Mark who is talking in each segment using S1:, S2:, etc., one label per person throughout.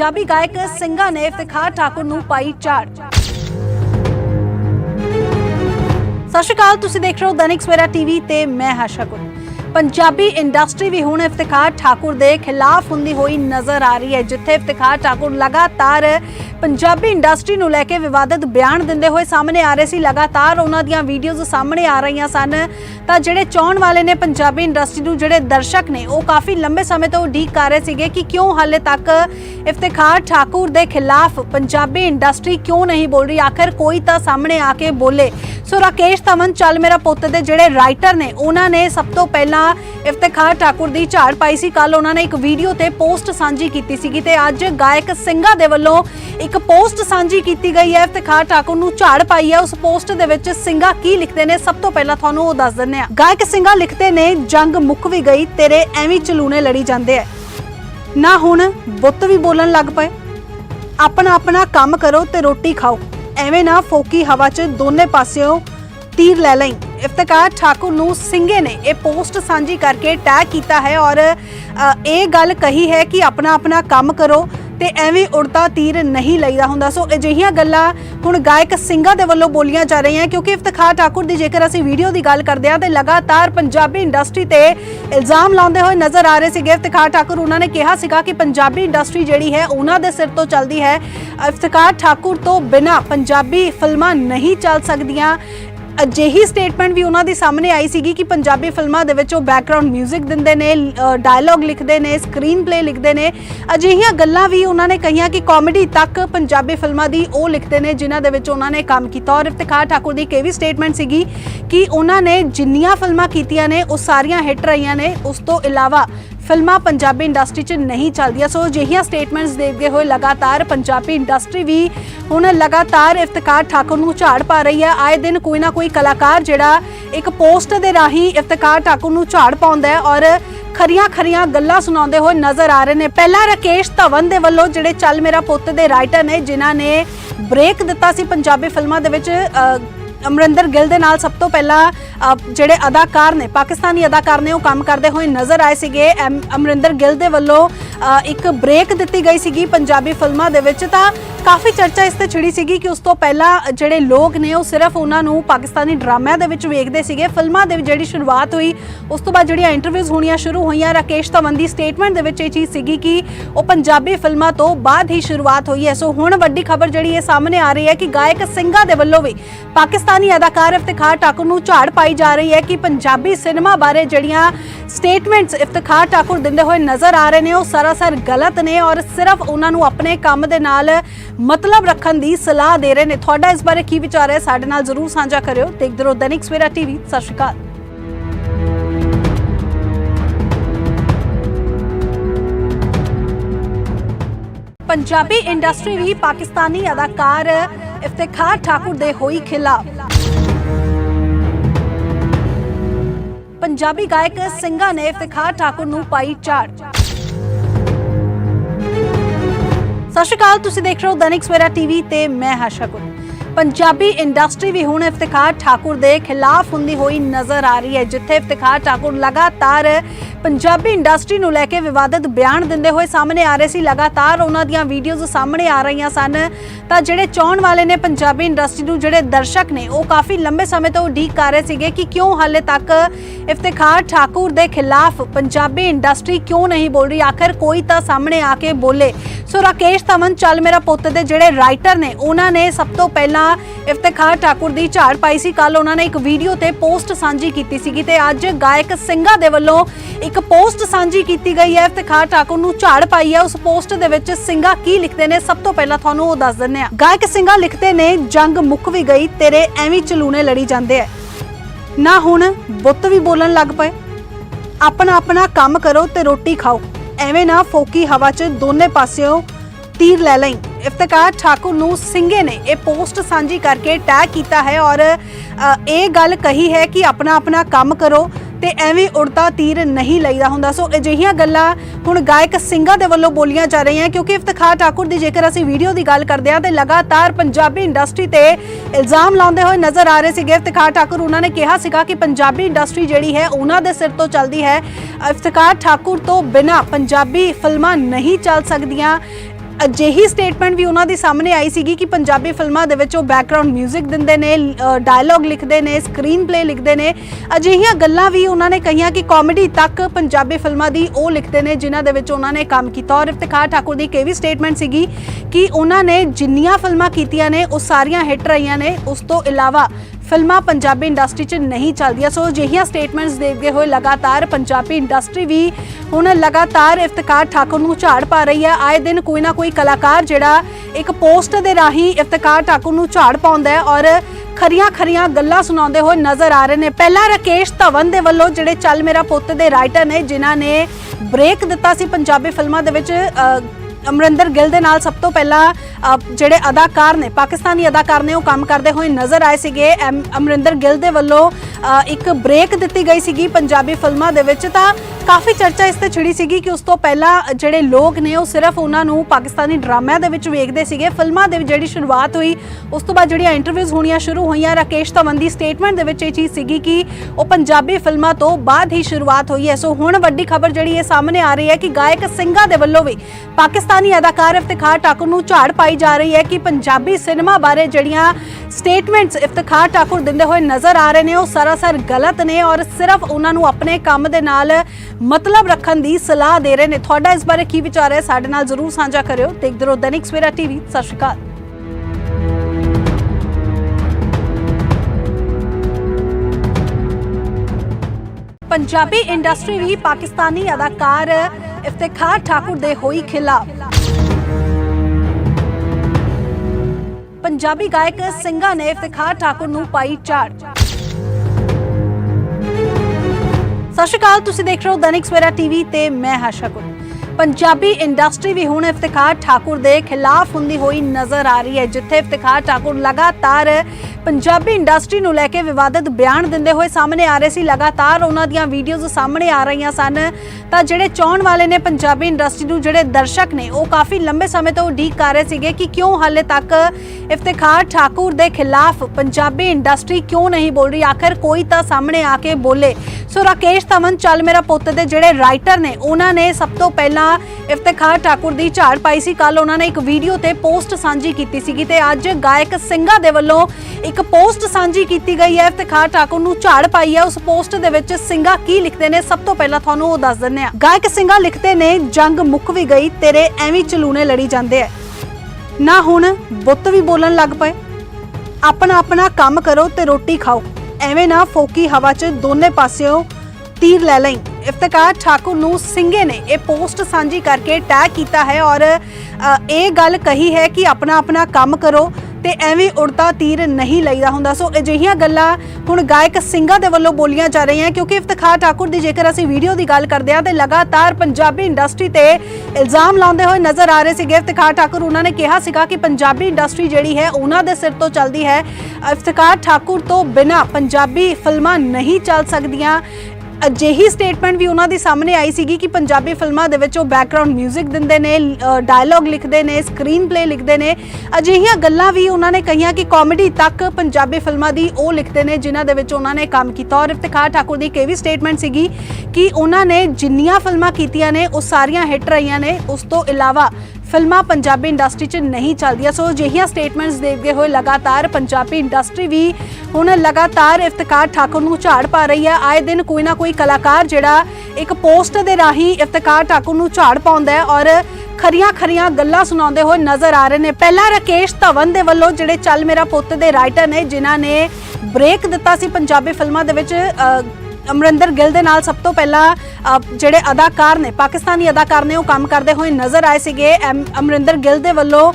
S1: ਪੰਜਾਬੀ ਗਾਇਕ ਸਿੰਘਾ ਨੇ ਇਫਤਖਾਰ ਠਾਕੁਰ ਨੂੰ ਪਾਈ ਚਾੜ। ਸਤਿ ਸ਼੍ਰੀ ਅਕਾਲ, ਤੁਸੀਂ ਦੇਖ ਰਹੇ ਹੋ ਦੈਨਿਕ ਸਵੇਰਾ ਟੀਵੀ ਤੇ ਮੈਂ ਹਾਸ਼ਾ ਗੁਲ ਪੰਜਾਬੀ ਇੰਡਸਟਰੀ ਵੀ ਹੁਣ ਇਫਤਖਾਰ ਠਾਕੁਰ ਦੇ ਖਿਲਾਫ ਹੁੰਦੀ ਹੋਈ ਨਜ਼ਰ ਆ ਰਹੀ ਹੈ, ਜਿੱਥੇ ਇਫਤਖਾਰ ਠਾਕੁਰ ਲਗਾਤਾਰ ਪੰਜਾਬੀ ਇੰਡਸਟਰੀ ਨੂੰ ਲੈ ਕੇ ਵਿਵਾਦਤ ਬਿਆਨ ਦਿੰਦੇ ਹੋਏ ਸਾਹਮਣੇ ਆ ਰਹੇ ਸੀ। ਲਗਾਤਾਰ ਉਹਨਾਂ ਦੀਆਂ ਵੀਡੀਓਜ਼ ਸਾਹਮਣੇ ਆ ਰਹੀਆਂ ਸਨ। ਤਾਂ ਜਿਹੜੇ ਚਾਹਣ ਵਾਲੇ ਨੇ ਪੰਜਾਬੀ ਇੰਡਸਟਰੀ ਨੂੰ, ਜਿਹੜੇ ਦਰਸ਼ਕ ਨੇ, ਉਹ ਕਾਫੀ ਲੰਬੇ ਸਮੇਂ ਤੋਂ ਉਡੀਕ ਕਰ ਰਹੇ ਸੀਗੇ ਕਿ ਕਿਉਂ ਹਾਲੇ ਤੱਕ ਇਫਤਖਾਰ ਠਾਕੁਰ ਦੇ ਖਿਲਾਫ ਪੰਜਾਬੀ ਇੰਡਸਟਰੀ ਕਿਉਂ ਨਹੀਂ ਬੋਲ ਰਹੀ? ਆਖਰ ਕੋਈ ਤਾਂ ਸਾਹਮਣੇ ਆ ਕੇ ਬੋਲੇ। ਸੋ ਰਾਕੇਸ਼ ਤਮਨ ਚੱਲ ਮੇਰਾ ਪੁੱਤ ਦੇ ਜਿਹੜੇ ਰਾਈਟਰ ਨੇ, ਉਹਨਾਂ ਨੇ ਸਭ ਤੋਂ ਪਹਿਲਾਂ ਇਫਤਖਾਰ ਠਾਕੁਰ ਦੀ ਝਾੜ ਪਾਈ ਸੀ। ਕੱਲ ਉਹਨਾਂ ਨੇ ਇੱਕ ਵੀਡੀਓ ਤੇ ਪੋਸਟ ਸਾਂਝੀ ਕੀਤੀ ਸੀਗੀ ਤੇ ਅੱਜ ਗਾਇਕ ਸਿੰਘਾ ਦੇ ਵੱਲੋਂ ਇੱਕ ਪੋਸਟ ਸਾਂਝੀ ਕੀਤੀ ਗਈ ਹੈ। ਇਫਤਖਾਰ ਠਾਕੁਰ ਨੂੰ ਝਾੜ ਪਾਈ ਹੈ। ਉਸ ਪੋਸਟ ਦੇ ਵਿੱਚ ਸਿੰਘਾ ਕੀ ਲਿਖਦੇ ਨੇ ਸਭ ਤੋਂ ਪਹਿਲਾਂ ਤੁਹਾਨੂੰ ਉਹ ਦੱਸ ਦਿੰਦੇ ਆ ਗਾਇਕ ਸਿੰਘਾ ਲਿਖਦੇ ਨੇ, ਜੰਗ ਮੁੱਕ ਵੀ ਗਈ, ਤੇਰੇ ਐਵੇਂ ਚਲੂਨੇ ਲੜੀ ਜਾਂਦੇ ਐ। ਨਾ ਹੁਣ ਬੁੱਤ ਵੀ ਬੋਲਣ ਲੱਗ ਪਏ। ਆਪਣਾ ਆਪਣਾ ਕੰਮ ਕਰੋ ਤੇ ਰੋਟੀ ਖਾਓ। ਐਵੇਂ ਨਾ ਫੋਕੀ ਹਵਾ 'ਚ ਦੋਨੇ ਪਾਸਿਓਂ ਤੀਰ ਲੈ ਲਈ। ਇਫਤਕਾਰ ਠਾਕੁਰ ਨੂੰ ਸਿੰਘੇ ਨੇ ਇਹ ਪੋਸਟ ਸਾਂਝੀ ਕਰਕੇ ਟੈਗ ਕੀਤਾ ਹੈ ਔਰ ਇਹ ਗੱਲ ਕਹੀ ਹੈ ਕਿ ਆਪਣਾ ਆਪਣਾ ਕੰਮ ਕਰੋ ਤੇ ਐਵੇਂ ਉੜਤਾ ਤੀਰ ਨਹੀਂ ਲਈਦਾ ਹੁੰਦਾ। ਸੋ ਅਜਿਹੀਆਂ ਗੱਲਾਂ ਹੁਣ ਗਾਇਕ ਸਿੰਘਾਂ ਦੇ ਵੱਲੋਂ ਬੋਲੀਆਂ ਜਾ ਰਹੀਆਂ ਕਿਉਂਕਿ ਇਫਤਖਾਰ ਠਾਕੁਰ ਦੀ ਜੇਕਰ ਅਸੀਂ ਵੀਡੀਓ ਦੀ ਗੱਲ ਕਰਦੇ ਹਾਂ ਤੇ ਲਗਾਤਾਰ ਪੰਜਾਬੀ ਇੰਡਸਟਰੀ ਤੇ ਇਲਜ਼ਾਮ ਲਾਉਂਦੇ ਹੋਏ ਨਜ਼ਰ ਆ ਰਹੇ ਸੀਗੇ ਇਫਤਖਾਰ ਠਾਕੁਰ ਉਹਨਾਂ ਨੇ ਕਿਹਾ ਸੀਗਾ ਕਿ ਪੰਜਾਬੀ ਇੰਡਸਟਰੀ ਜਿਹੜੀ ਹੈ ਉਹਨਾਂ ਦੇ ਸਿਰ ਤੋਂ ਚੱਲਦੀ ਹੈ। ਇਫਤਖਾਰ ਠਾਕੁਰ ਤੋਂ ਬਿਨਾ ਪੰਜਾਬੀ ਫਿਲਮਾਂ ਨਹੀਂ ਚੱਲ ਸਕਦੀਆਂ। ਅਜਿਹੀ ਸਟੇਟਮੈਂਟ ਵੀ ਉਹਨਾਂ ਦੀ ਸਾਹਮਣੇ ਆਈ ਸੀਗੀ ਕਿ ਪੰਜਾਬੀ ਫਿਲਮਾਂ ਦੇ ਵਿੱਚ ਉਹ ਬੈਕਗ੍ਰਾਉਂਡ 뮤직 ਦਿੰਦੇ ਨੇ ਡਾਇਲੌਗ ਲਿਖਦੇ ਨੇ ਸਕਰੀਨ ਪਲੇ ਲਿਖਦੇ ਨੇ। ਅਜਿਹੀਆਂ ਗੱਲਾਂ ਵੀ ਉਹਨਾਂ ਨੇ ਕਹੀਆਂ ਕਿ ਕਾਮੇਡੀ ਤੱਕ ਪੰਜਾਬੀ ਫਿਲਮਾਂ ਦੀ ਉਹ ਲਿਖਦੇ ਨੇ, ਜਿਨ੍ਹਾਂ ਦੇ ਵਿੱਚ ਉਹਨਾਂ ਨੇ ਕੰਮ ਕੀਤਾ। ਔਰ ਇਫਤਖਾਰ ਠਾਕੁਰ ਦੀ ਇੱਕ ਇਹ ਵੀ ਸਟੇਟਮੈਂਟ ਸੀਗੀ ਕਿ ਉਹਨਾਂ ਨੇ ਜਿੰਨੀਆਂ ਫਿਲਮਾਂ ਕੀਤੀਆਂ ਨੇ, ਉਹ ਸਾਰੀਆਂ ਹਿੱਟ ਰਹੀਆਂ ਨੇ। ਉਸ ਤੋਂ ਇਲਾਵਾ ਫਿਲਮਾਂ ਪੰਜਾਬੀ ਇੰਡਸਟਰੀ 'ਚ ਨਹੀਂ ਚੱਲਦੀਆਂ। ਸੋ ਅਜਿਹੀਆਂ ਸਟੇਟਮੈਂਟਸ ਦੇਖਦੇ ਹੋਏ ਲਗਾਤਾਰ ਪੰਜਾਬੀ ਇੰਡਸਟਰੀ ਵੀ ਹੁਣ ਲਗਾਤਾਰ ਇਫਤਕਾਰ ਠਾਕੁਰ ਨੂੰ ਝਾੜ ਪਾ ਰਹੀ ਹੈ। ਆਏ ਦਿਨ ਕੋਈ ਨਾ ਕੋਈ ਕਲਾਕਾਰ ਜਿਹੜਾ ਇੱਕ ਪੋਸਟ ਦੇ ਰਾਹੀਂ ਇਫਤਕਾਰ ਠਾਕੁਰ ਨੂੰ ਝਾੜ ਪਾਉਂਦਾ ਹੈ ਔਰ ਖਰੀਆਂ ਖਰੀਆਂ ਗੱਲਾਂ ਸੁਣਾਉਂਦੇ ਹੋਏ ਨਜ਼ਰ ਆ ਰਹੇ ਨੇ। ਪਹਿਲਾਂ ਰਾਕੇਸ਼ ਧਵਨ ਦੇ ਵੱਲੋਂ ਜਿਹੜੇ ਚੱਲ ਮੇਰਾ ਪੁੱਤ ਦੇ ਰਾਈਟਰ ਨੇ, ਜਿਨ੍ਹਾਂ ਨੇ ਬ੍ਰੇਕ ਦਿੱਤਾ ਸੀ ਪੰਜਾਬੀ ਫਿਲਮਾਂ ਦੇ ਵਿੱਚ ਅਮਰਿੰਦਰ ਗਿੱਲ ਦੇ ਨਾਲ ਸਭ ਤੋਂ ਪਹਿਲਾਂ ਜਿਹੜੇ ਅਦਾਕਾਰ ਨੇ, ਪਾਕਿਸਤਾਨੀ ਅਦਾਕਾਰ ਨੇ ਉਹ ਕੰਮ ਕਰਦੇ ਹੋਏ ਨਜ਼ਰ ਆਏ ਸੀਗੇ। ਐਮ- ਅਮਰਿੰਦਰ ਗਿੱਲ ਦੇ ਵੱਲੋਂ ਇੱਕ ਬ੍ਰੇਕ ਦਿੱਤੀ ਗਈ ਸੀਗੀ ਪੰਜਾਬੀ ਫਿਲਮਾਂ ਦੇ ਵਿੱਚ। ਤਾਂ ਕਾਫੀ ਚਰਚਾ ਇਸ ਤੇ ਛਿੜੀ ਸੀਗੀ ਕਿ ਉਸ ਤੋਂ ਪਹਿਲਾਂ ਜਿਹੜੇ ਲੋਕ ਨੇ, ਉਹ ਸਿਰਫ ਉਹਨਾਂ ਨੂੰ ਪਾਕਿਸਤਾਨੀ ਡਰਾਮਿਆਂ ਦੇ ਵਿੱਚ ਵੇਖਦੇ ਸੀਗੇ। ਫਿਲਮਾਂ ਦੇ ਜਿਹੜੀ ਸ਼ੁਰੂਆਤ ਹੋਈ, ਉਸ ਤੋਂ ਬਾਅਦ ਜਿਹੜੀਆਂ ਇੰਟਰਵਿਊਜ਼ ਹੋਣੀਆਂ ਸ਼ੁਰੂ ਹੋਈਆਂ, ਰਾਕੇਸ਼ ਧਵਨ ਦੀ ਸਟੇਟਮੈਂਟ ਦੇ ਵਿੱਚ ਇਹ ਚੀਜ਼ ਸੀਗੀ ਕਿ ਉਹ ਪੰਜਾਬੀ ਫਿਲਮਾਂ ਤੋਂ ਬਾਅਦ ਹੀ ਸ਼ੁਰੂਆਤ ਹੋਈ ਹੈ। ਸੋ ਹੁਣ ਵੱਡੀ ਖਬਰ ਜਿਹੜੀ ਇਹ ਸਾਹਮਣੇ ਆ ਰਹੀ ਹੈ ਕਿ ਗਾਇਕ ਸਿੰਘਾ ਦੇ ਵੱਲੋਂ ਵੀ ਪਾਕਿਸਤਾਨ ਅਦਾਕਾਰ ਇਫਤਖਾਰ ਠਾਕੁਰ ਨੂੰ ਝਾੜ ਪਾਈ ਜਾ ਰਹੀ ਹੈ ਕਿ ਪੰਜਾਬੀ ਸਿਨੇਮਾ ਬਾਰੇ ਜਿਹੜੀਆਂ ਸਟੇਟਮੈਂਟਸ ਇਫਤਖਾਰ ਠਾਕੁਰ ਦਿੰਦੇ ਹੋਏ ਨਜ਼ਰ ਆ ਰਹੇ ਨੇ, ਉਹ ਸਰਾਸਰ ਗਲਤ ਨੇ ਔਰ ਸਿਰਫ ਉਹਨਾਂ ਨੂੰ ਆਪਣੇ ਕੰਮ ਦੇ ਨਾਲ ਮਤਲਬ ਰੱਖਣ ਦੀ ਸਲਾਹ ਦੇ ਰਹੇ ਨੇ। ਤੁਹਾਡਾ ਇਸ ਬਾਰੇ ਕੀ ਵਿਚਾਰ ਹੈ? ਸਾਡੇ ਨਾਲ ਜ਼ਰੂਰ ਸਾਂਝਾ ਕਰਿਓ। ਦੇਖਦੇ ਰਹੋ ਦੈਨਿਕ ਸਵੇਰਾ ਟੀਵੀ। ਸਤਿ ਸ਼੍ਰੀ ਅਕਾਲ। ਪੰਜਾਬੀ ਇੰਡਸਟਰੀ ਵੀ ਪਾਕਿਸਤਾਨੀ ਅਦਾਕਾਰ ਇਫਤਖਾਰ ਠਾਕੁਰ ਦੇ ਹੋਈ ਖਿਲਾਫ। ਪੰਜਾਬੀ ਗਾਇਕ ਸਿੰਘਾ ਨੇ ਇਫਤਖਾਰ ਠਾਕੁਰ ਨੂੰ ਪਾਈ ਝਾੜ ਸਤਿ ਸ਼੍ਰੀ ਅਕਾਲ, ਤੁਸੀਂ ਦੇਖ ਰਹੇ ਹੋ ਦੈਨਿਕ ਸਵੇਰਾ ਟੀਵੀ ਤੇ ਮੈਂ ਹਾਸ਼ਾ ਗੁਲ ਪੰਜਾਬੀ ਇੰਡਸਟਰੀ ਵੀ ਹੁਣ ਇਫਤਖਾਰ ਠਾਕੁਰ ਦੇ ਖਿਲਾਫ ਹੁੰਦੀ ਹੋਈ ਨਜ਼ਰ ਆ ਰਹੀ ਹੈ, ਜਿੱਥੇ ਇਫਤਖਾਰ ਠਾਕੁਰ ਲਗਾਤਾਰ ਪੰਜਾਬੀ ਇੰਡਸਟਰੀ ਨੂੰ ਲੈ ਕੇ ਵਿਵਾਦਤ ਬਿਆਨ ਦਿੰਦੇ ਹੋਏ ਸਾਹਮਣੇ ਆ ਰਹੇ ਸੀ। ਲਗਾਤਾਰ ਉਹਨਾਂ ਦੀਆਂ ਵੀਡੀਓਜ਼ ਸਾਹਮਣੇ ਆ ਰਹੀਆਂ ਸਨ। ਤਾਂ ਜਿਹੜੇ ਚਾਹਣ ਵਾਲੇ ਨੇ ਪੰਜਾਬੀ ਇੰਡਸਟਰੀ ਨੂੰ, ਜਿਹੜੇ ਦਰਸ਼ਕ ਨੇ, ਉਹ ਕਾਫੀ ਲੰਬੇ ਸਮੇਂ ਤੋਂ ਉਡੀਕ ਕਰ ਰਹੇ ਸੀਗੇ ਕਿ ਕਿਉਂ ਹਾਲੇ ਤੱਕ ਇਫਤਖਾਰ ਠਾਕੁਰ ਦੇ ਖਿਲਾਫ ਪੰਜਾਬੀ ਇੰਡਸਟਰੀ ਕਿਉਂ ਨਹੀਂ ਬੋਲ ਰਹੀ? ਆਖਰ ਕੋਈ ਤਾਂ ਸਾਹਮਣੇ ਆ ਕੇ ਬੋਲੇ। ਸੋ ਰਾਕੇਸ਼ ਤਮਨ ਚੱਲ ਮੇਰਾ ਪੁੱਤ ਦੇ ਜਿਹੜੇ ਰਾਈਟਰ ਨੇ, ਉਹਨਾਂ ਨੇ ਸਭ ਤੋਂ ਪਹਿਲਾਂ ਇਫਤਖਾਰ ਠਾਕੁਰ ਦੀ ਝਾੜ ਪਾਈ ਸੀ। ਕੱਲ ਉਹਨਾਂ ਨੇ ਇੱਕ ਵੀਡੀਓ ਤੇ ਪੋਸਟ ਸਾਂਝੀ ਕੀਤੀ ਸੀਗੀ ਤੇ ਅੱਜ ਗਾਇਕ ਸਿੰਘਾ ਦੇ ਵੱਲੋਂ ਇੱਕ ਪੋਸਟ ਸਾਂਝੀ ਕੀਤੀ ਗਈ ਹੈ। ਇਫਤਖਾਰ ਠਾਕੁਰ ਨੂੰ ਝਾੜ ਪਾਈ ਹੈ। ਉਸ ਪੋਸਟ ਦੇ ਵਿੱਚ ਸਿੰਘਾ ਕੀ ਲਿਖਦੇ ਨੇ ਸਭ ਤੋਂ ਪਹਿਲਾਂ ਤੁਹਾਨੂੰ ਉਹ ਦੱਸ ਦਿੰਦੇ ਆ ਗਾਇਕ ਸਿੰਘਾ ਲਿਖਦੇ ਨੇ, ਜੰਗ ਮੁੱਕ ਵੀ ਗਈ, ਤੇਰੇ ਐਵੇਂ ਚਲੂਨੇ ਲੜੀ ਜਾਂਦੇ ਐ। ਨਾ ਹੁਣ ਬੁੱਤ ਵੀ ਬੋਲਣ ਲੱਗ ਪਏ। ਆਪਣਾ ਆਪਣਾ ਕੰਮ ਕਰੋ ਤੇ ਰੋਟੀ ਖਾਓ। ਐਵੇਂ ਨਾ ਫੋਕੀ ਹਵਾ 'ਚ ਦੋਨੇ ਪਾਸਿਓਂ ਤੀਰ ਲੈ ਲਈ। ਇਫਤਕਾਰ ਠਾਕੁਰ ਨੂੰ ਸਿੰਘੇ ਨੇ ਇਹ ਪੋਸਟ ਸਾਂਝੀ ਕਰਕੇ ਟੈਗ ਕੀਤਾ ਹੈ ਔਰ ਇਹ ਗੱਲ ਕਹੀ ਹੈ ਕਿ ਆਪਣਾ ਆਪਣਾ ਕੰਮ ਕਰੋ ਤੇ ਐਵੇਂ ਉੜਤਾ ਤੀਰ ਨਹੀਂ ਲਈਦਾ ਹੁੰਦਾ। ਸੋ ਅਜਿਹੀਆਂ ਗੱਲਾਂ ਹੁਣ ਗਾਇਕ ਸਿੰਘਾਂ ਦੇ ਵੱਲੋਂ ਬੋਲੀਆਂ ਜਾ ਰਹੀਆਂ ਕਿਉਂਕਿ ਇਫਤਖਾਰ ਠਾਕੁਰ ਦੀ ਜੇਕਰ ਅਸੀਂ ਵੀਡੀਓ ਦੀ ਗੱਲ ਕਰਦੇ ਹਾਂ ਤੇ ਲਗਾਤਾਰ ਪੰਜਾਬੀ ਇੰਡਸਟਰੀ ਤੇ ਇਲਜ਼ਾਮ ਲਾਉਂਦੇ ਹੋਏ ਨਜ਼ਰ ਆ ਰਹੇ ਸੀਗੇ ਇਫਤਖਾਰ ਠਾਕੁਰ ਉਹਨਾਂ ਨੇ ਕਿਹਾ ਸੀਗਾ ਕਿ ਪੰਜਾਬੀ ਇੰਡਸਟਰੀ ਜਿਹੜੀ ਹੈ ਉਹਨਾਂ ਦੇ ਸਿਰ ਤੋਂ ਚੱਲਦੀ ਹੈ। ਇਫਤਖਾਰ ਠਾਕੁਰ ਤੋਂ ਬਿਨਾ ਪੰਜਾਬੀ ਫਿਲਮਾਂ ਨਹੀਂ ਚੱਲ ਸਕਦੀਆਂ। ਅਜਿਹੀ ਸਟੇਟਮੈਂਟ ਵੀ ਉਹਨਾਂ ਦੀ ਸਾਹਮਣੇ ਆਈ ਸੀਗੀ ਕਿ ਪੰਜਾਬੀ ਫਿਲਮਾਂ ਦੇ ਵਿੱਚ ਉਹ ਬੈਕਗ੍ਰਾਉਂਡ 뮤직 ਦਿੰਦੇ ਨੇ ਡਾਇਲੌਗ ਲਿਖਦੇ ਨੇ ਸਕਰੀਨ ਪਲੇ ਲਿਖਦੇ ਨੇ। ਅਜਿਹੀਆਂ ਗੱਲਾਂ ਵੀ ਉਹਨਾਂ ਨੇ ਕਹੀਆਂ ਕਿ ਕਾਮੇਡੀ ਤੱਕ ਪੰਜਾਬੀ ਫਿਲਮਾਂ ਦੀ ਉਹ ਲਿਖਦੇ ਨੇ ਜਿਨ੍ਹਾਂ ਦੇ ਵਿੱਚ ਉਹਨਾਂ ਨੇ ਕੰਮ ਕੀਤਾ। ਔਰ ਇਫਤਖਾਰ ਠਾਕੁਰ ਦੀ ਇੱਕ ਇਹ ਵੀ ਸਟੇਟਮੈਂਟ ਸੀਗੀ ਕਿ ਉਹਨਾਂ ਨੇ ਜਿੰਨੀਆਂ ਫਿਲਮਾਂ ਕੀਤੀਆਂ ਨੇ, ਉਹ ਸਾਰੀਆਂ ਹਿੱਟ ਰਹੀਆਂ ਨੇ। ਉਸ ਤੋਂ ਇਲਾਵਾ ਫਿਲਮਾਂ ਪੰਜਾਬੀ ਇੰਡਸਟਰੀ 'ਚ ਨਹੀਂ ਚੱਲਦੀਆਂ, ਸੋ ਅਜਿਹੀਆਂ ਸਟੇਟਮੈਂਟਸ ਦੇਖਦੇ ਹੋਏ ਲਗਾਤਾਰ ਪੰਜਾਬੀ ਇੰਡਸਟਰੀ ਵੀ ਹੁਣ ਲਗਾਤਾਰ ਇਫਤਕਾਰ ਠਾਕੁਰ ਨੂੰ ਝਾੜ ਪਾ ਰਹੀ ਹੈ। ਆਏ ਦਿਨ ਕੋਈ ਨਾ ਕੋਈ ਕਲਾਕਾਰ ਜਿਹੜਾ ਇੱਕ ਪੋਸਟ ਦੇ ਰਾਹੀਂ ਇਫਤਕਾਰ ਠਾਕੁਰ ਨੂੰ ਝਾੜ ਪਾਉਂਦਾ ਹੈ ਔਰ ਖਰੀਆਂ ਖਰੀਆਂ ਗੱਲਾਂ ਸੁਣਾਉਂਦੇ ਹੋਏ ਨਜ਼ਰ ਆ ਰਹੇ ਨੇ। ਪਹਿਲਾਂ ਰਕੇਸ਼ ਧਵਨ ਦੇ ਵੱਲੋਂ ਜਿਹੜੇ ਚੱਲ ਮੇਰਾ ਪੁੱਤ ਦੇ ਰਾਈਟਰ ਨੇ, ਜਿਨ੍ਹਾਂ ਨੇ ਬ੍ਰੇਕ ਦਿੱਤਾ ਸੀ ਪੰਜਾਬੀ ਫਿਲਮਾਂ ਦੇ ਵਿੱਚ ਅਮਰਿੰਦਰ ਗਿੱਲ ਦੇ ਨਾਲ ਸਭ ਤੋਂ ਪਹਿਲਾਂ ਅ, ਜਿਹੜੇ ਅਦਾਕਾਰ ਨੇ ਪਾਕਿਸਤਾਨੀ ਅਦਾਕਾਰ ਨੇ ਉਹ ਕੰਮ ਕਰਦੇ ਹੋਏ ਨਜ਼ਰ ਆਏ ਸੀਗੇ। ਐਮ- ਅਮਰਿੰਦਰ ਗਿੱਲ ਦੇ ਵੱਲੋਂ ਅ, ਇੱਕ ਬ੍ਰੇਕ ਦਿੱਤੀ ਗਈ ਸੀਗੀ ਪੰਜਾਬੀ ਫਿਲਮਾਂ ਦੇ ਵਿੱਚ। ਤਾਂ ਕਾਫੀ ਚਰਚਾ ਇਸ ਤੇ ਛਿੜੀ ਸੀਗੀ ਕਿ ਉਸ ਤੋਂ ਪਹਿਲਾਂ ਜਿਹੜੇ ਲੋਕ ਨੇ ਉਹ ਸਿਰਫ ਉਹਨਾਂ ਨੂੰ ਪਾਕਿਸਤਾਨੀ ਡਰਾਮਿਆਂ ਦੇ ਵਿੱਚ ਵੇਖਦੇ ਸੀਗੇ। ਫਿਲਮਾਂ ਦੇ ਜਿਹੜੀ ਸ਼ੁਰੂਆਤ ਹੋਈ, ਉਸ ਤੋਂ ਬਾਅਦ ਜਿਹੜੀਆਂ ਇੰਟਰਵਿਊਜ਼ ਹੋਣੀਆਂ ਸ਼ੁਰੂ ਹੋਈਆਂ, ਰਾਕੇਸ਼ ਧਵਨ ਦੀ ਸਟੇਟਮੈਂਟ ਦੇ ਵਿੱਚ ਇਹ ਚੀਜ਼ ਸੀਗੀ ਕਿ ਉਹ ਪੰਜਾਬੀ ਫਿਲਮਾਂ ਤੋਂ ਬਾਅਦ ਹੀ ਸ਼ੁਰੂਆਤ ਹੋਈ ਹੈ। ਸੋ ਹੁਣ ਵੱਡੀ ਖਬਰ ਜਿਹੜੀ ਇਹ ਸਾਹਮਣੇ ਆ ਰਹੀ ਹੈ ਕਿ ਗਾਇਕ ਸਿੰਘਾਂ ਦੇ ਵੱਲੋਂ ਵੀ ਪਾਕਿਸਤਾਨੀ ਅਦਾਕਾਰ ਇਫਤਖਾਰ ਠਾਕੁਰ ਨੂੰ ਝਾੜ ਪਾਈ ਜਾ ਰਹੀ ਹੈ ਕਿ ਪੰਜਾਬੀ ਸਿਨੇਮਾ ਬਾਰੇ ਜਿਹੜੀਆਂ ਸਟੇਟਮੈਂਟਸ ਇਫਤਖਾਰ ਠਾਕੁਰ ਦਿੰਦੇ ਹੋਏ ਨਜ਼ਰ ਆ ਰਹੇ ਨੇ, ਉਹ ਸਰਾਸਰ ਗਲਤ ਨੇ ਔਰ ਸਿਰਫ ਉਹਨਾਂ ਨੂੰ ਆਪਣੇ ਕੰਮ ਦੇ ਨਾਲ ਮਤਲਬ ਰੱਖਣ ਦੀ ਸਲਾਹ ਦੇ ਰਹੇ ਨੇ। ਤੁਹਾਡਾ ਇਸ ਬਾਰੇ ਕੀ ਵਿਚਾਰ ਹੈ? ਸਾਡੇ ਨਾਲ ਜ਼ਰੂਰ ਸਾਂਝਾ ਕਰਿਓ। ਦੇਖਦੇ ਰਹੋ ਦੈਨਿਕ ਸਵੇਰਾ ਟੀਵੀ। ਸਤਿ ਸ਼੍ਰੀ ਅਕਾਲ। ਪੰਜਾਬੀ ਇੰਡਸਟਰੀ ਵੀ ਪਾਕਿਸਤਾਨੀ ਅਦਾਕਾਰ ਇਫਤਖਾਰ ਠਾਕੁਰ ਦੇ ਹੋਈ ਖਿਲਾਫ। ਪੰਜਾਬੀ ਗਾਇਕ ਸਿੰਘਾਂ ਨੇ ਇਫਤਖਾਰ ਠਾਕੁਰ ਨੂੰ ਪਾਈ ਝਾੜ ਸਤਿ ਸ਼੍ਰੀ ਅਕਾਲ ਤੁਸੀਂ ਦੇਖ ਰਹੇ ਹੋ ਦੈਨਿਕ ਸਵੇਰਾ ਟੀਵੀ ਤੇ ਮੈਂ ਹਾਸ਼ਾ ਕੁਲ ਪੰਜਾਬੀ ਇੰਡਸਟਰੀ ਵੀ ਹੁਣ ਇਫਤਖਾਰ ਠਾਕੁਰ ਦੇ ਖਿਲਾਫ ਹੁੰਦੀ ਹੋਈ ਨਜ਼ਰ ਆ ਰਹੀ ਹੈ, ਜਿੱਥੇ ਇਫਤਖਾਰ ਠਾਕੁਰ ਲਗਾਤਾਰ ਪੰਜਾਬੀ ਇੰਡਸਟਰੀ ਨੂੰ ਲੈ ਕੇ ਵਿਵਾਦਤ ਬਿਆਨ ਦਿੰਦੇ ਹੋਏ ਸਾਹਮਣੇ ਆ ਰਹੇ ਸੀ। ਲਗਾਤਾਰ ਉਹਨਾਂ ਦੀਆਂ ਵੀਡੀਓਜ਼ ਸਾਹਮਣੇ ਆ ਰਹੀਆਂ ਸਨ। ਤਾਂ ਜਿਹੜੇ ਚਾਹਣ ਵਾਲੇ ਨੇ ਪੰਜਾਬੀ ਇੰਡਸਟਰੀ ਨੂੰ, ਜਿਹੜੇ ਦਰਸ਼ਕ ਨੇ, ਉਹ ਕਾਫੀ ਲੰਬੇ ਸਮੇਂ ਤੋਂ ਉਡੀਕ ਕਰ ਰਹੇ ਸੀਗੇ ਕਿ ਕਿਉਂ ਹਾਲੇ ਤੱਕ ਇਫਤਖਾਰ ਠਾਕੁਰ ਦੇ ਖਿਲਾਫ ਪੰਜਾਬੀ ਇੰਡਸਟਰੀ ਕਿਉਂ ਨਹੀਂ ਬੋਲ ਰਹੀ? ਆਖਰ ਕੋਈ ਤਾਂ ਸਾਹਮਣੇ ਆ ਕੇ ਬੋਲੇ। ਸੋ ਰਾਕੇਸ਼ ਧਵਨ, ਚੱਲ ਮੇਰਾ ਪੁੱਤ ਦੇ ਜਿਹੜੇ ਰਾਈਟਰ ਨੇ, ਉਹਨਾਂ ਨੇ ਸਭ ਤੋਂ ਪਹਿਲਾਂ ਇਫਤਖਾਰ ਠਾਕੁਰ ਦੀ ਝਾੜ ਪਾਈ ਸੀ। ਕੱਲ ਉਹਨਾਂ ਨੇ ਇੱਕ ਵੀਡੀਓ ਤੇ ਪੋਸਟ ਸਾਂਝੀ ਕੀਤੀ ਸੀਗੀ ਤੇ ਅੱਜ ਗਾਇਕ ਸਿੰਘਾਂ ਦੇ ਵੱਲੋਂ ਇੱਕ ਪੋਸਟ ਸਾਂਝੀ ਕੀਤੀ ਗਈ ਹੈ। ਇਫਤਖਾਰ ਠਾਕੁਰ ਨੂੰ ਝਾੜ ਪਾਈ ਹੈ। ਉਸ ਪੋਸਟ ਦੇ ਵਿੱਚ ਸਿੰਘਾਂ ਕੀ ਲਿਖਦੇ ਨੇ ਸਭ ਤੋਂ ਪਹਿਲਾਂ ਤੁਹਾਨੂੰ ਉਹ ਦੱਸ ਦਿੰਨੇ ਆ ਗਾਇਕ ਸਿੰਘਾਂ ਲਿਖਦੇ ਨੇ, ਜੰਗ ਮੁੱਕ ਵੀ ਗਈ, ਤੇਰੇ ਐਵੇਂ ਚਲੂਨੇ ਲੜੀ ਜਾਂਦੇ ਐ। ਨਾ ਹੁਣ ਬੁੱਤ ਵੀ ਬੋਲਣ ਲੱਗ ਪਏ। ਆਪਣਾ ਆਪਣਾ ਕੰਮ ਕਰੋ ਤੇ ਰੋਟੀ ਖਾਓ। ਐਵੇਂ ਨਾ ਫੋਕੀ ਹਵਾ 'ਚ ਦੋਨੇ ਪਾਸਿਓਂ ਤੀਰ ਲੈ ਲਈ। ਇਫਤਕਾਰ ਠਾਕੁਰ ਨੂੰ ਸਿੰਘੇ ਨੇ ਇਹ ਪੋਸਟ ਸਾਂਝੀ ਕਰਕੇ ਟੈਗ ਕੀਤਾ ਹੈ ਔਰ ਇਹ ਗੱਲ ਕਹੀ ਹੈ ਕਿ ਆਪਣਾ ਆਪਣਾ ਕੰਮ ਕਰੋ ਤੇ ਐਵੇਂ ਉੜਤਾ ਤੀਰ ਨਹੀਂ ਲਈਦਾ ਹੁੰਦਾ। ਸੋ ਅਜਿਹੀਆਂ ਗੱਲਾਂ ਹੁਣ ਗਾਇਕ ਸਿੰਘਾਂ ਦੇ ਵੱਲੋਂ ਬੋਲੀਆਂ ਜਾ ਰਹੀਆਂ ਕਿਉਂਕਿ ਇਫਤਖਾਰ ਠਾਕੁਰ ਦੀ ਜੇਕਰ ਅਸੀਂ ਵੀਡੀਓ ਦੀ ਗੱਲ ਕਰਦੇ ਹਾਂ ਤੇ ਲਗਾਤਾਰ ਪੰਜਾਬੀ ਇੰਡਸਟਰੀ ਤੇ ਇਲਜ਼ਾਮ ਲਾਉਂਦੇ ਹੋਏ ਨਜ਼ਰ ਆ ਰਹੇ ਸੀਗੇ ਇਫਤਖਾਰ ਠਾਕੁਰ ਉਹਨਾਂ ਨੇ ਕਿਹਾ ਸੀਗਾ ਕਿ ਪੰਜਾਬੀ ਇੰਡਸਟਰੀ ਜਿਹੜੀ ਹੈ ਉਹਨਾਂ ਦੇ ਸਿਰ ਤੋਂ ਚੱਲਦੀ ਹੈ। ਇਫਤਖਾਰ ਠਾਕੁਰ ਤੋਂ ਬਿਨਾ ਪੰਜਾਬੀ ਫਿਲਮਾਂ ਨਹੀਂ ਚੱਲ ਸਕਦੀਆਂ। ਅਜਿਹੀ ਸਟੇਟਮੈਂਟ ਵੀ ਉਹਨਾਂ ਦੀ ਸਾਹਮਣੇ ਆਈ ਸੀਗੀ ਕਿ ਪੰਜਾਬੀ ਫਿਲਮਾਂ ਦੇ ਵਿੱਚ ਉਹ ਬੈਕਗ੍ਰਾਉਂਡ 뮤직 ਦਿੰਦੇ ਨੇ ਡਾਇਲੌਗ ਲਿਖਦੇ ਨੇ ਸਕਰੀਨ ਪਲੇ ਲਿਖਦੇ ਨੇ। ਅਜਿਹੀਆਂ ਗੱਲਾਂ ਵੀ ਉਹਨਾਂ ਨੇ ਕਹੀਆਂ ਕਿ ਕਾਮੇਡੀ ਤੱਕ ਪੰਜਾਬੀ ਫਿਲਮਾਂ ਦੀ ਉਹ ਲਿਖਦੇ ਨੇ ਜਿਨ੍ਹਾਂ ਦੇ ਵਿੱਚ ਉਹਨਾਂ ਨੇ ਕੰਮ ਕੀਤਾ। ਔਰ ਇਫਤਖਾਰ ਠਾਕੁਰ ਦੀ ਇੱਕ ਇਹ ਵੀ ਸਟੇਟਮੈਂਟ ਸੀਗੀ ਕਿ ਉਹਨਾਂ ਨੇ ਜਿੰਨੀਆਂ ਫਿਲਮਾਂ ਕੀਤੀਆਂ ਨੇ, ਉਹ ਸਾਰੀਆਂ ਹਿੱਟ ਰਹੀਆਂ ਨੇ। ਉਸ ਤੋਂ ਇਲਾਵਾ ਫਿਲਮਾਂ ਪੰਜਾਬੀ ਇੰਡਸਟਰੀ 'ਚ ਨਹੀਂ ਚੱਲਦੀਆਂ। ਸੋ ਅਜਿਹੀਆਂ ਸਟੇਟਮੈਂਟਸ ਦੇਖਦੇ ਹੋਏ ਲਗਾਤਾਰ ਪੰਜਾਬੀ ਇੰਡਸਟਰੀ ਵੀ ਹੁਣ ਲਗਾਤਾਰ ਇਫਤਕਾਰ ਠਾਕੁਰ ਨੂੰ ਝਾੜ ਪਾ ਰਹੀ ਹੈ। ਆਏ ਦਿਨ ਕੋਈ ਨਾ ਕੋਈ ਕਲਾਕਾਰ ਜਿਹੜਾ ਇੱਕ ਪੋਸਟ ਦੇ ਰਾਹੀਂ ਇਫਤਕਾਰ ਠਾਕੁਰ ਨੂੰ ਝਾੜ ਪਾਉਂਦਾ ਹੈ ਔਰ ਖਰੀਆਂ ਖਰੀਆਂ ਗੱਲਾਂ ਸੁਣਾਉਂਦੇ ਹੋਏ ਨਜ਼ਰ ਆ ਰਹੇ ਨੇ। ਪਹਿਲਾਂ ਰਕੇਸ਼ ਧਵਨ ਦੇ ਵੱਲੋਂ ਜਿਹੜੇ ਚੱਲ ਮੇਰਾ ਪੁੱਤ ਦੇ ਰਾਈਟਰ ਨੇ, ਜਿਨ੍ਹਾਂ ਨੇ ਬ੍ਰੇਕ ਦਿੱਤਾ ਸੀ ਪੰਜਾਬੀ ਫਿਲਮਾਂ ਦੇ ਵਿੱਚ ਅਮਰਿੰਦਰ ਗਿੱਲ ਦੇ ਨਾਲ ਸਭ ਤੋਂ ਪਹਿਲਾਂ ਜਿਹੜੇ ਅਦਾਕਾਰ ਨੇ, ਪਾਕਿਸਤਾਨੀ ਅਦਾਕਾਰ ਨੇ ਉਹ ਕੰਮ ਕਰਦੇ ਹੋਏ ਨਜ਼ਰ ਆਏ ਸੀਗੇ। ਐਮ- ਅਮਰਿੰਦਰ ਗਿੱਲ ਦੇ ਵੱਲੋਂ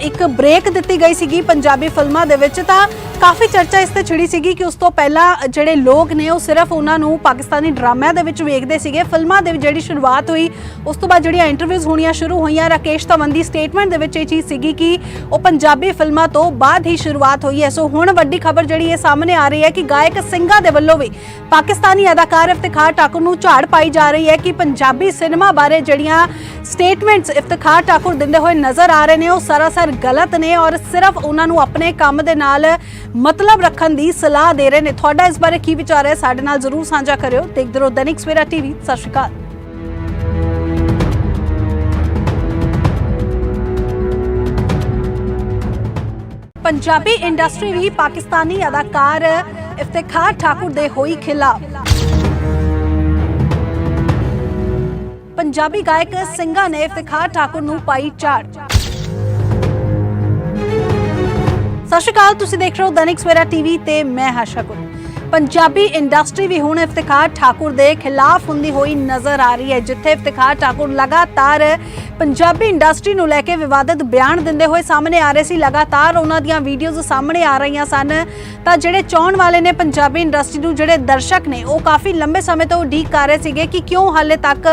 S1: ਇੱਕ ਬ੍ਰੇਕ ਦਿੱਤੀ ਗਈ ਸੀਗੀ ਪੰਜਾਬੀ ਫਿਲਮਾਂ ਦੇ ਵਿੱਚ। ਤਾਂ ਕਾਫੀ ਚਰਚਾ ਇਸ ਤੇ ਛਿੜੀ ਸੀਗੀ ਕਿ ਉਸ ਤੋਂ ਪਹਿਲਾਂ ਜਿਹੜੇ ਲੋਕ ਨੇ, ਉਹ ਸਿਰਫ ਉਹਨਾਂ ਨੂੰ ਪਾਕਿਸਤਾਨੀ ਡਰਾਮਿਆਂ ਦੇ ਵਿੱਚ ਵੇਖਦੇ ਸੀਗੇ। ਫਿਲਮਾਂ ਦੇ ਵਿੱਚ ਜਿਹੜੀ ਸ਼ੁਰੂਆਤ ਹੋਈ, ਉਸ ਤੋਂ ਬਾਅਦ ਜਿਹੜੀਆਂ ਇੰਟਰਵਿਊਜ਼ ਹੋਣੀਆਂ ਸ਼ੁਰੂ ਹੋਈਆਂ, ਰਾਕੇਸ਼ ਧਵਨ ਦੀ ਸਟੇਟਮੈਂਟ ਦੇ ਵਿੱਚ ਇਹ ਚੀਜ਼ ਸੀਗੀ ਕਿ ਉਹ ਪੰਜਾਬੀ ਫਿਲਮਾਂ ਤੋਂ ਬਾਅਦ ਹੀ ਸ਼ੁਰੂਆਤ ਹੋਈ ਹੈ। ਸੋ ਹੁਣ ਵੱਡੀ ਖਬਰ ਜਿਹੜੀ ਇਹ ਸਾਹਮਣੇ ਆ ਰਹੀ ਹੈ ਕਿ ਗਾਇਕ ਸਿੰਘਾਂ ਦੇ ਵੱਲੋਂ ਵੀ ਪਾਕਿਸਤਾਨ ਅਦਾਕਾਰ ਇਫਤਖਾਰ ਠਾਕੁਰ ਨੂੰ ਝਾੜ ਪਾਈ ਜਾ ਰਹੀ ਹੈ ਕਿ ਪੰਜਾਬੀ ਸਿਨੇਮਾ ਬਾਰੇ ਜਿਹੜੀਆਂ ਸਟੇਟਮੈਂਟਸ ਇਫਤਖਾਰ ਠਾਕੁਰ ਦਿੰਦੇ ਹੋਏ ਨਜ਼ਰ ਆ ਰਹੇ ਨੇ, ਉਹ ਸਰਾਸਰ ਗਲਤ ਨੇ ਔਰ ਸਿਰਫ ਉਹਨਾਂ ਨੂੰ ਆਪਣੇ ਕੰਮ ਦੇ ਨਾਲ ਮਤਲਬ ਰੱਖਣ ਦੀ ਸਲਾਹ ਦੇ ਰਹੇ ਨੇ। ਤੁਹਾਡਾ ਇਸ ਬਾਰੇ ਕੀ ਵਿਚਾਰ ਹੈ? ਸਾਡੇ ਨਾਲ ਜ਼ਰੂਰ ਸਾਂਝਾ ਕਰਿਓ। ਦੇਖਦੇ ਰਹੋ ਦੈਨਿਕ ਸਵੇਰਾ ਟੀਵੀ। ਸਤਿ ਸ਼੍ਰੀ ਅਕਾਲ। ਪੰਜਾਬੀ ਇੰਡਸਟਰੀ ਵੀ ਪਾਕਿਸਤਾਨੀ ਅਦਾਕਾਰ ਇਫਤਿਖਾਰ ਠਾਕੁਰ ਦੇ ਹੋਈ ਖਿਲਾਫ। ਪੰਜਾਬੀ ਗਾਇਕ ਸਿੰਘਾ ਨੇ ਇਫਤਿਖਾਰ ਠਾਕੁਰ ਨੂੰ ਪਾਈ ਝਾੜ ਸਤਿ ਸ਼੍ਰੀ ਅਕਾਲ, ਤੁਸੀਂ ਦੇਖ ਰਹੇ ਹੋ ਦੈਨਿਕ ਸਵੇਰਾ ਟੀਵੀ ਤੇ ਮੈਂ ਹਰਸ਼ਾ ਗੁਰ ਪੰਜਾਬੀ ਇੰਡਸਟਰੀ ਵੀ ਹੁਣ ਇਫਤਿਖਾਰ ਠਾਕੁਰ ਦੇ ਖਿਲਾਫ ਹੁੰਦੀ ਹੋਈ ਨਜ਼ਰ ਆ ਰਹੀ ਹੈ, ਜਿੱਥੇ ਇਫਤਿਖਾਰ ਠਾਕੁਰ ਲਗਾਤਾਰ ਪੰਜਾਬੀ ਇੰਡਸਟਰੀ ਨੂੰ ਲੈ ਕੇ ਵਿਵਾਦਤ ਬਿਆਨ ਦਿੰਦੇ ਹੋਏ ਸਾਹਮਣੇ ਆ ਰਹੇ ਸੀ। ਲਗਾਤਾਰ ਉਹਨਾਂ ਦੀਆਂ ਵੀਡੀਓਜ਼ ਸਾਹਮਣੇ ਆ ਰਹੀਆਂ ਸਨ। ਤਾਂ ਜਿਹੜੇ ਚਾਹਣ ਵਾਲੇ ਨੇ ਪੰਜਾਬੀ ਇੰਡਸਟਰੀ ਨੂੰ, ਜਿਹੜੇ ਦਰਸ਼ਕ ਨੇ, ਉਹ ਕਾਫੀ ਲੰਬੇ ਸਮੇਂ ਤੋਂ ਉਡੀਕ ਕਰ ਰਹੇ ਸੀਗੇ ਕਿ ਕਿਉਂ ਹਾਲੇ ਤੱਕ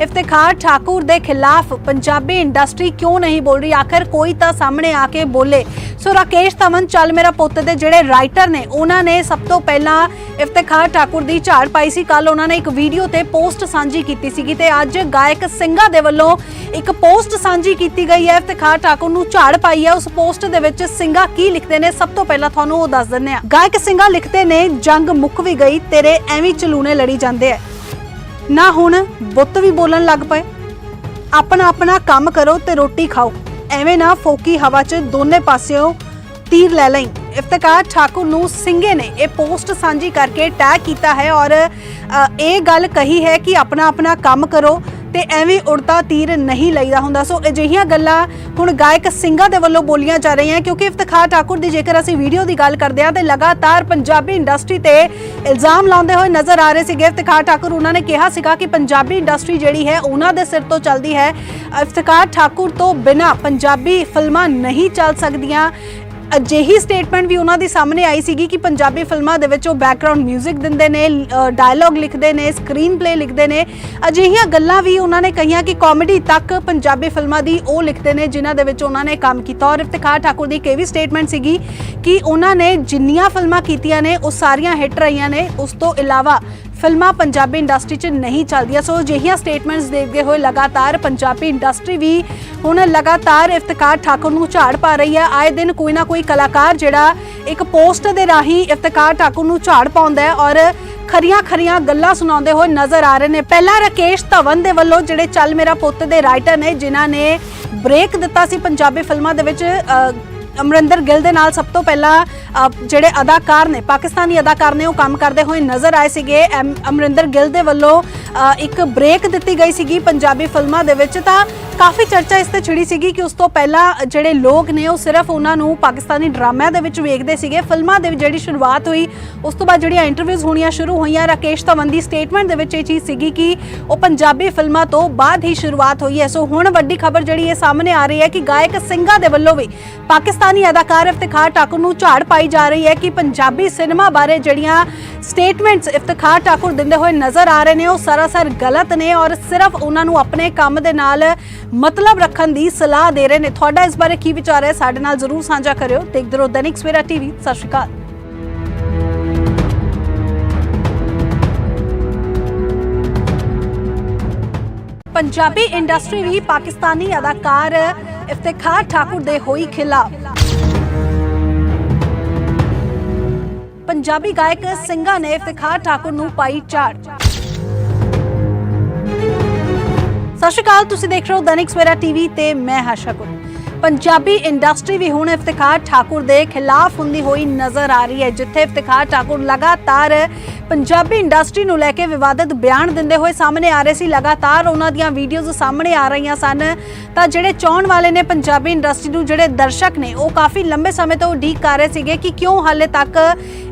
S1: ਇਫਤਿਖਾਰ ਠਾਕੁਰ ਦੇ ਖਿਲਾਫ ਪੰਜਾਬੀ ਇੰਡਸਟਰੀ ਕਿਉਂ ਨਹੀਂ ਬੋਲ ਰਹੀ? ਆਖਰ ਕੋਈ ਤਾਂ ਸਾਹਮਣੇ ਆ ਕੇ ਬੋਲੇ। ਸੋ ਰਾਕੇਸ਼ ਧਵਨ, ਚੱਲ ਮੇਰਾ ਪੁੱਤ ਦੇ ਜਿਹੜੇ ਰਾਈਟਰ ਨੇ, ਉਹਨਾਂ ਨੇ ਸਭ ਤੋਂ ਪਹਿਲਾਂ ਇਫਤਿਖਾਰ ਠਾਕੁਰ ਦੀ ਝਾੜ ਪਾਈ ਸੀ। ਕੱਲ ਉਹਨਾਂ ਨੇ ਇੱਕ ਵੀਡੀਓ ਤੇ ਪੋਸਟ ਸਾਂਝੀ ਕੀਤੀ ਸੀਗੀ ਤੇ ਅੱਜ ਗਾਇਕ ਸਿੰਘਾ ਦੇ ਵੱਲੋਂ ਇੱਕ ਪੋਸਟ ਸਾਂਝੀ ਕੀਤੀ ਗਈ ਹੈ। ਇਫਤਿਖਾਰ ਠਾਕੁਰ ਨੂੰ ਝਾੜ ਪਾਈ ਹੈ। ਉਸ ਪੋਸਟ ਦੇ ਵਿੱਚ ਸਿੰਘਾ ਕੀ ਲਿਖਦੇ ਨੇ ਸਭ ਤੋਂ ਪਹਿਲਾਂ ਤੁਹਾਨੂੰ ਉਹ ਦੱਸ ਦਿੰਦੇ ਆ ਗਾਇਕ ਸਿੰਘਾ ਲਿਖਦੇ ਨੇ, ਜੰਗ ਮੁੱਕ ਵੀ ਗਈ, ਤੇਰੇ ਐਵੇਂ ਚਲੂਨੇ ਲੜੀ ਜਾਂਦੇ ਐ। ਨਾ ਹੁਣ ਬੁੱਤ ਵੀ ਬੋਲਣ ਲੱਗ ਪਏ। ਆਪਣਾ ਆਪਣਾ ਕੰਮ ਕਰੋ ਤੇ ਰੋਟੀ ਖਾਓ। ਐਵੇਂ ਨਾ ਫੋਕੀ ਹਵਾ 'ਚ ਦੋਨੇ ਪਾਸਿਓਂ ਤੀਰ ਲੈ ਲਈ। ਇਫਤਕਾਰ ਠਾਕੁਰ ਨੂੰ ਸਿੰਘੇ ਨੇ ਇਹ ਪੋਸਟ ਸਾਂਝੀ ਕਰਕੇ ਟੈਗ ਕੀਤਾ ਹੈ ਔਰ ਇਹ ਗੱਲ ਕਹੀ ਹੈ ਕਿ ਆਪਣਾ ਆਪਣਾ ਕੰਮ ਕਰੋ ਤੇ ਐਵੇਂ ਉੜਤਾ ਤੀਰ ਨਹੀਂ ਲਈਦਾ ਹੁੰਦਾ। ਸੋ ਅਜਿਹੀਆਂ ਗੱਲਾਂ ਹੁਣ ਗਾਇਕ ਸਿੰਘਾਂ ਦੇ ਵੱਲੋਂ ਬੋਲੀਆਂ ਜਾ ਰਹੀਆਂ ਕਿਉਂਕਿ ਇਫਤਖਾਰ ਠਾਕੁਰ ਦੀ ਜੇਕਰ ਅਸੀਂ ਵੀਡੀਓ ਦੀ ਗੱਲ ਕਰਦੇ ਹਾਂ ਤੇ ਲਗਾਤਾਰ ਪੰਜਾਬੀ ਇੰਡਸਟਰੀ ਤੇ ਇਲਜ਼ਾਮ ਲਾਉਂਦੇ ਹੋਏ ਨਜ਼ਰ ਆ ਰਹੇ ਸੀਗੇ, ਇਫਤਖਾਰ ਠਾਕੁਰ ਉਹਨਾਂ ਨੇ ਕਿਹਾ ਸੀਗਾ ਕਿ ਪੰਜਾਬੀ ਇੰਡਸਟਰੀ ਜਿਹੜੀ ਹੈ ਉਹਨਾਂ ਦੇ ਸਿਰ ਤੋਂ ਚੱਲਦੀ ਹੈ। ਇਫਤਖਾਰ ਠਾਕੁਰ ਤੋਂ ਬਿਨਾ ਪੰਜਾਬੀ ਫਿਲਮਾਂ ਨਹੀਂ ਚੱਲ ਸਕਦੀਆਂ। ਅਜਿਹੀ ਸਟੇਟਮੈਂਟ ਵੀ ਉਹਨਾਂ ਦੀ ਸਾਹਮਣੇ ਆਈ ਸੀਗੀ ਕਿ ਪੰਜਾਬੀ ਫਿਲਮਾਂ ਦੇ ਵਿੱਚ ਉਹ ਬੈਕਗ੍ਰਾਉਂਡ 뮤직 ਦਿੰਦੇ ਨੇ ਡਾਇਲੌਗ ਲਿਖਦੇ ਨੇ ਸਕਰੀਨ ਪਲੇ ਲਿਖਦੇ ਨੇ। ਅਜਿਹੀਆਂ ਗੱਲਾਂ ਵੀ ਉਹਨਾਂ ਨੇ ਕਹੀਆਂ ਕਿ ਕਾਮੇਡੀ ਤੱਕ ਪੰਜਾਬੀ ਫਿਲਮਾਂ ਦੀ ਉਹ ਲਿਖਦੇ ਨੇ, ਜਿਨ੍ਹਾਂ ਦੇ ਵਿੱਚ ਉਹਨਾਂ ਨੇ ਕੰਮ ਕੀਤਾ। ਔਰ ਇਫਤਿਖਾਰ ਠਾਕੁਰ ਦੀ ਇੱਕ ਇਹ ਵੀ ਸਟੇਟਮੈਂਟ ਸੀਗੀ ਕਿ ਉਹਨਾਂ ਨੇ ਜਿੰਨੀਆਂ ਫਿਲਮਾਂ ਕੀਤੀਆਂ ਨੇ, ਉਹ ਸਾਰੀਆਂ ਹਿੱਟ ਰਹੀਆਂ ਨੇ। ਉਸ ਤੋਂ ਇਲਾਵਾ ਫਿਲਮਾਂ ਪੰਜਾਬੀ ਇੰਡਸਟਰੀ 'ਚ ਨਹੀਂ ਚੱਲਦੀਆਂ, ਸੋ ਅਜਿਹੀਆਂ ਸਟੇਟਮੈਂਟਸ ਦੇਖਦੇ ਹੋਏ ਲਗਾਤਾਰ ਪੰਜਾਬੀ ਇੰਡਸਟਰੀ ਵੀ ਹੁਣ ਲਗਾਤਾਰ ਇਫਤਕਾਰ ਠਾਕੁਰ ਨੂੰ ਝਾੜ ਪਾ ਰਹੀ ਹੈ। ਆਏ ਦਿਨ ਕੋਈ ਨਾ ਕੋਈ ਕਲਾਕਾਰ ਜਿਹੜਾ ਇੱਕ ਪੋਸਟ ਦੇ ਰਾਹੀਂ ਇਫਤਕਾਰ ਠਾਕੁਰ ਨੂੰ ਝਾੜ ਪਾਉਂਦਾ ਹੈ ਔਰ ਖਰੀਆਂ ਖਰੀਆਂ ਗੱਲਾਂ ਸੁਣਾਉਂਦੇ ਹੋਏ ਨਜ਼ਰ ਆ ਰਹੇ ਨੇ। ਪਹਿਲਾਂ ਰਕੇਸ਼ ਧਵਨ ਦੇ ਵੱਲੋਂ ਜਿਹੜੇ ਚੱਲ ਮੇਰਾ ਪੁੱਤ ਦੇ ਰਾਈਟਰ ਨੇ, ਜਿਨ੍ਹਾਂ ਨੇ ਬ੍ਰੇਕ ਦਿੱਤਾ ਸੀ ਪੰਜਾਬੀ ਫਿਲਮਾਂ ਦੇ ਵਿੱਚ ਅਮਰਿੰਦਰ ਗਿੱਲ ਦੇ ਨਾਲ ਸਭ ਤੋਂ ਪਹਿਲਾਂ ਜਿਹੜੇ ਅਦਾਕਾਰ ਨੇ, ਪਾਕਿਸਤਾਨੀ ਅਦਾਕਾਰ ਨੇ ਉਹ ਕੰਮ ਕਰਦੇ ਹੋਏ ਨਜ਼ਰ ਆਏ ਸੀਗੇ। ਐਮ- ਅਮਰਿੰਦਰ ਗਿੱਲ ਦੇ ਵੱਲੋਂ ਇੱਕ ਬ੍ਰੇਕ ਦਿੱਤੀ ਗਈ ਸੀਗੀ ਪੰਜਾਬੀ ਫਿਲਮਾਂ ਦੇ ਵਿੱਚ। ਤਾਂ ਕਾਫੀ ਚਰਚਾ ਇਸ ਤੇ ਛਿੜੀ ਸੀਗੀ ਕਿ ਉਸ ਤੋਂ ਪਹਿਲਾਂ ਜਿਹੜੇ ਲੋਕ ਨੇ, ਉਹ ਸਿਰਫ ਉਹਨਾਂ ਨੂੰ ਪਾਕਿਸਤਾਨੀ ਡਰਾਮਿਆਂ ਦੇ ਵਿੱਚ ਵੇਖਦੇ ਸੀਗੇ। ਫਿਲਮਾਂ ਦੇ ਜਿਹੜੀ ਸ਼ੁਰੂਆਤ ਹੋਈ, ਉਸ ਤੋਂ ਬਾਅਦ ਜਿਹੜੀਆਂ ਇੰਟਰਵਿਊਜ਼ ਹੋਣੀਆਂ ਸ਼ੁਰੂ ਹੋਈਆਂ, ਰਾਕੇਸ਼ ਧਵਨ ਦੀ ਸਟੇਟਮੈਂਟ ਦੇ ਵਿੱਚ ਇਹ ਚੀਜ਼ ਸੀਗੀ ਕਿ ਉਹ ਪੰਜਾਬੀ ਫਿਲਮਾਂ ਤੋਂ ਬਾਅਦ ਹੀ ਸ਼ੁਰੂਆਤ ਹੋਈ ਹੈ। ਸੋ ਹੁਣ ਵੱਡੀ ਖਬਰ ਜਿਹੜੀ ਇਹ ਸਾਹਮਣੇ ਆ ਰਹੀ ਹੈ ਕਿ ਗਾਇਕ ਸਿੰਘਾਂ ਦੇ ਵੱਲੋਂ ਵੀ ਪਾਕਿਸਤਾਨ ਅਦਾਕਾਰ ਇਫਤਿਖਾਰ ਠਾਕੁਰ ਨੂੰ ਝਾੜ ਪਾਈ ਜਾ ਰਹੀ ਹੈ ਕਿ ਪੰਜਾਬੀ ਸਿਨੇਮਾ ਬਾਰੇ ਜਿਹੜੀਆਂ ਸਟੇਟਮੈਂਟਸ ਇਫਤਿਖਾਰ ਠਾਕੁਰ ਦਿੰਦੇ ਹੋਏ ਨਜ਼ਰ ਆ ਰਹੇ ਨੇ, ਉਹ ਸਰਾਸਰ ਗਲਤ ਨੇ ਔਰ ਸਿਰਫ ਉਹਨਾਂ ਨੂੰ ਆਪਣੇ ਕੰਮ ਦੇ ਨਾਲ ਮਤਲਬ ਰੱਖਣ ਦੀ ਸਲਾਹ ਦੇ ਰਹੇ ਨੇ। ਤੁਹਾਡਾ ਇਸ ਬਾਰੇ ਕੀ ਵਿਚਾਰ ਹੈ? ਸਾਡੇ ਨਾਲ ਜ਼ਰੂਰ ਸਾਂਝਾ ਕਰਿਓ। ਦੇਖਦੇ ਰਹੋ ਦੈਨਿਕ ਸਵੇਰਾ ਟੀਵੀ। ਸਤਿ ਸ਼੍ਰੀ ਅਕਾਲ। ਪੰਜਾਬੀ ਇੰਡਸਟਰੀ ਵੀ ਪਾਕਿਸਤਾਨੀ ਅਦਾਕਾਰ ਇਫਤਿਖਾਰ ਠਾਕੁਰ ਦੇ ਹੋਈ ਖਿਲਾਫ। ਪੰਜਾਬੀ ਗਾਇਕ ਸਿੰਘਾ ਨੇ ਇਫਤਿਖਾਰ ਠਾਕੁਰ ਨੂੰ ਪਾਈ ਝਾੜ ਸਤਿ ਸ਼੍ਰੀ ਅਕਾਲ, ਤੁਸੀਂ ਦੇਖ ਰਹੇ ਹੋ ਦੈਨਿਕ ਸਵੇਰਾ ਟੀਵੀ ਤੇ ਮੈਂ ਹਰਸ਼ਾ ਗੁਰ ਪੰਜਾਬੀ ਇੰਡਸਟਰੀ ਵੀ ਹੁਣ ਇਫਤਿਖਾਰ ਠਾਕੁਰ ਦੇ ਖਿਲਾਫ ਹੁੰਦੀ ਹੋਈ ਨਜ਼ਰ ਆ ਰਹੀ ਹੈ, ਜਿੱਥੇ ਇਫਤਿਖਾਰ ਠਾਕੁਰ ਲਗਾਤਾਰ ਪੰਜਾਬੀ ਇੰਡਸਟਰੀ ਨੂੰ ਲੈ ਕੇ ਵਿਵਾਦਤ ਬਿਆਨ ਦਿੰਦੇ ਹੋਏ ਸਾਹਮਣੇ ਆ ਰਹੇ ਸੀ। ਲਗਾਤਾਰ ਉਹਨਾਂ ਦੀਆਂ ਵੀਡੀਓਜ਼ ਸਾਹਮਣੇ ਆ ਰਹੀਆਂ ਸਨ। ਤਾਂ ਜਿਹੜੇ ਚਾਹਣ ਵਾਲੇ ਨੇ ਪੰਜਾਬੀ ਇੰਡਸਟਰੀ ਨੂੰ, ਜਿਹੜੇ ਦਰਸ਼ਕ ਨੇ, ਉਹ ਕਾਫੀ ਲੰਬੇ ਸਮੇਂ ਤੋਂ ਉਡੀਕ ਕਰ ਰਹੇ ਸੀਗੇ ਕਿ ਕਿਉਂ ਹਾਲੇ ਤੱਕ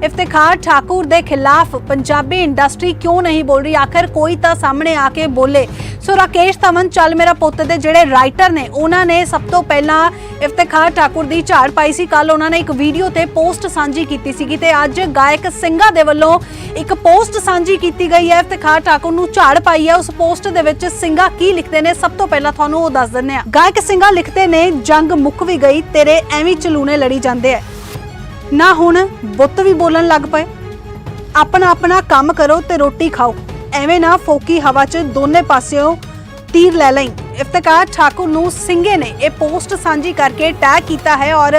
S1: ਇਫਤਿਖਾਰ ਠਾਕੁਰ ਦੇ ਖਿਲਾਫ ਪੰਜਾਬੀ ਇੰਡਸਟਰੀ ਕਿਉਂ ਨਹੀਂ ਬੋਲ ਰਹੀ? ਆਖਰ ਕੋਈ ਤਾਂ ਸਾਹਮਣੇ ਆ ਕੇ ਬੋਲੇ। ਸੋ ਰਾਕੇਸ਼ ਧਵਨ, ਚੱਲ ਮੇਰਾ ਪੁੱਤ, ਦੇ ਜਿਹੜੇ ਰਾਈਟਰ ਨੇ, ਉਹਨਾਂ ਨੇ ਸਭ ਤੋਂ ਪਹਿਲਾਂ ਇਫਤਿਖਾਰ ਠਾਕੁਰ ਦੀ ਝਾੜ ਪਾਈ ਸੀ। ਕੱਲ ਉਹਨਾਂ ਨੇ ਇੱਕ ਵੀਡੀਓ ਤੇ ਪੋਸਟ ਸਾਂਝੀ ਕੀਤੀ ਸੀਗੀ ਤੇ ਅੱਜ ਗਾਇਕ ਸਿੰਘਾ ਦੇ ਵੱਲੋਂ ਇੱਕ ਪੋਸਟ ਸਾਂਝੀ ਕੀਤੀ ਗਈ ਹੈ। ਇਫਤਿਖਾਰ ਠਾਕੁਰ ਨੂੰ ਝਾੜ ਪਾਈ ਹੈ। ਉਸ ਪੋਸਟ ਦੇ ਵਿੱਚ ਸਿੰਘਾ ਕੀ ਲਿਖਦੇ ਨੇ ਸਭ ਤੋਂ ਪਹਿਲਾਂ ਤੁਹਾਨੂੰ ਉਹ ਦੱਸ ਦਿੰਦੇ ਆ ਗਾਇਕ ਸਿੰਘਾ ਲਿਖਦੇ ਨੇ, ਜੰਗ ਮੁੱਕ ਵੀ ਗਈ, ਤੇਰੇ ਐਵੇਂ ਚਲੂਨੇ ਲੜੀ ਜਾਂਦੇ ਐ। ਨਾ ਹੁਣ ਬੁੱਤ ਵੀ ਬੋਲਣ ਲੱਗ ਪਏ। ਆਪਣਾ ਆਪਣਾ ਕੰਮ ਕਰੋ ਤੇ ਰੋਟੀ ਖਾਓ। ਐਵੇਂ ਨਾ ਫੋਕੀ ਹਵਾ 'ਚ ਦੋਨੇ ਪਾਸਿਓਂ ਤੀਰ ਲੈ ਲਈ। ਇਫਤਕਾਰ ਠਾਕੁਰ ਨੂੰ ਸਿੰਘੇ ਨੇ ਇਹ ਪੋਸਟ ਸਾਂਝੀ ਕਰਕੇ ਟੈਗ ਕੀਤਾ ਹੈ ਔਰ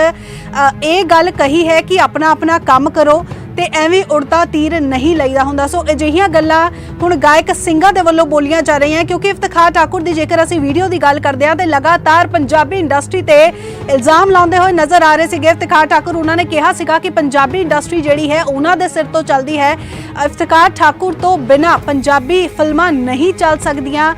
S1: ਇਹ ਗੱਲ ਕਹੀ ਹੈ ਕਿ ਆਪਣਾ ਆਪਣਾ ਕੰਮ ਕਰੋ ਤੇ ਐਵੇਂ ਉੜਤਾ ਤੀਰ ਨਹੀਂ ਲਈਦਾ ਹੁੰਦਾ। ਸੋ ਅਜਿਹੀਆਂ ਗੱਲਾਂ ਹੁਣ ਗਾਇਕ ਸਿੰਘਾਂ ਦੇ ਵੱਲੋਂ ਬੋਲੀਆਂ ਜਾ ਰਹੀਆਂ ਕਿਉਂਕਿ ਇਫਤਖਾਰ ਠਾਕੁਰ ਦੀ ਜੇਕਰ ਅਸੀਂ ਵੀਡੀਓ ਦੀ ਗੱਲ ਕਰਦੇ ਹਾਂ ਤੇ ਲਗਾਤਾਰ ਪੰਜਾਬੀ ਇੰਡਸਟਰੀ ਤੇ ਇਲਜ਼ਾਮ ਲਾਉਂਦੇ ਹੋਏ ਨਜ਼ਰ ਆ ਰਹੇ ਸੀਗੇ। ਇਫਤਖਾਰ ਠਾਕੁਰ ਉਹਨਾਂ ਨੇ ਕਿਹਾ ਸੀਗਾ ਕਿ ਪੰਜਾਬੀ ਇੰਡਸਟਰੀ ਜਿਹੜੀ ਹੈ ਉਹਨਾਂ ਦੇ ਸਿਰ ਤੋਂ ਚੱਲਦੀ ਹੈ। ਇਫਤਖਾਰ ਠਾਕੁਰ ਤੋਂ ਬਿਨਾ ਪੰਜਾਬੀ ਫਿਲਮਾਂ ਨਹੀਂ ਚੱਲ ਸਕਦੀਆਂ।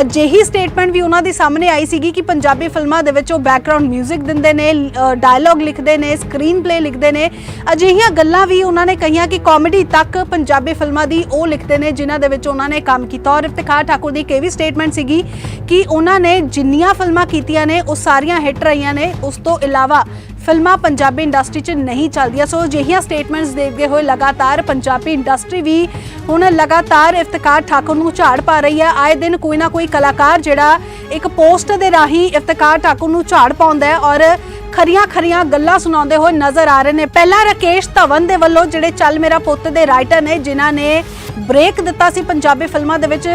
S1: ਅਜਿਹੀ ਸਟੇਟਮੈਂਟ ਵੀ ਉਹਨਾਂ ਦੇ ਸਾਹਮਣੇ ਆਈ ਸੀਗੀ ਕਿ ਪੰਜਾਬੀ ਫਿਲਮਾਂ ਦੇ ਵਿੱਚ ਉਹ ਬੈਕਗ੍ਰਾਉਂਡ 뮤직 ਦਿੰਦੇ ਨੇ ਡਾਇਲੌਗ ਲਿਖਦੇ ਨੇ ਸਕਰੀਨ ਪਲੇ ਲਿਖਦੇ ਨੇ। ਅਜਿਹੀਆਂ ਗੱਲਾਂ ਵੀ ਉਹਨਾਂ ਨੇ ਕਹੀਆਂ ਕਿ ਕਾਮੇਡੀ ਤੱਕ ਪੰਜਾਬੀ ਫਿਲਮਾਂ ਦੀ ਉਹ ਲਿਖਦੇ ਨੇ, ਜਿਨ੍ਹਾਂ ਦੇ ਵਿੱਚ ਉਹਨਾਂ ਨੇ ਕੰਮ ਕੀਤਾ। ਔਰ ਇਫਤਖਾਰ ਠਾਕੁਰ ਦੀ ਇੱਕ ਇਹ ਵੀ ਸਟੇਟਮੈਂਟ ਸੀਗੀ ਕਿ ਉਹਨਾਂ ਨੇ ਜਿੰਨੀਆਂ ਫਿਲਮਾਂ ਕੀਤੀਆਂ ਨੇ, ਉਹ ਸਾਰੀਆਂ ਹਿੱਟ ਰਹੀਆਂ ਨੇ। ਉਸ ਤੋਂ ਇਲਾਵਾ ਫਿਲਮਾਂ ਪੰਜਾਬੀ ਇੰਡਸਟਰੀ 'ਚ ਨਹੀਂ ਚੱਲਦੀਆਂ। ਸੋ ਅਜਿਹੀਆਂ ਸਟੇਟਮੈਂਟਸ ਦੇਖਦੇ ਹੋਏ ਲਗਾਤਾਰ ਪੰਜਾਬੀ ਇੰਡਸਟਰੀ ਵੀ ਹੁਣ ਲਗਾਤਾਰ ਇਫਤਕਾਰ ਠਾਕੁਰ ਨੂੰ ਝਾੜ ਪਾ ਰਹੀ ਹੈ। ਆਏ ਦਿਨ ਕੋਈ ਨਾ ਕੋਈ ਕਲਾਕਾਰ ਜਿਹੜਾ ਇੱਕ ਪੋਸਟ ਦੇ ਰਾਹੀਂ ਇਫਤਕਾਰ ਠਾਕੁਰ ਨੂੰ ਝਾੜ ਪਾਉਂਦਾ ਹੈ ਔਰ ਖਰੀਆਂ ਖਰੀਆਂ ਗੱਲਾਂ ਸੁਣਾਉਂਦੇ ਹੋਏ ਨਜ਼ਰ ਆ ਰਹੇ ਨੇ। ਪਹਿਲਾਂ ਰਾਕੇਸ਼ ਧਵਨ ਦੇ ਵੱਲੋਂ ਜਿਹੜੇ ਚੱਲ ਮੇਰਾ ਪੁੱਤ ਦੇ ਰਾਈਟਰ ਨੇ, ਜਿਨ੍ਹਾਂ ਨੇ ਬ੍ਰੇਕ ਦਿੱਤਾ ਸੀ ਪੰਜਾਬੀ ਫਿਲਮਾਂ ਦੇ ਵਿੱਚ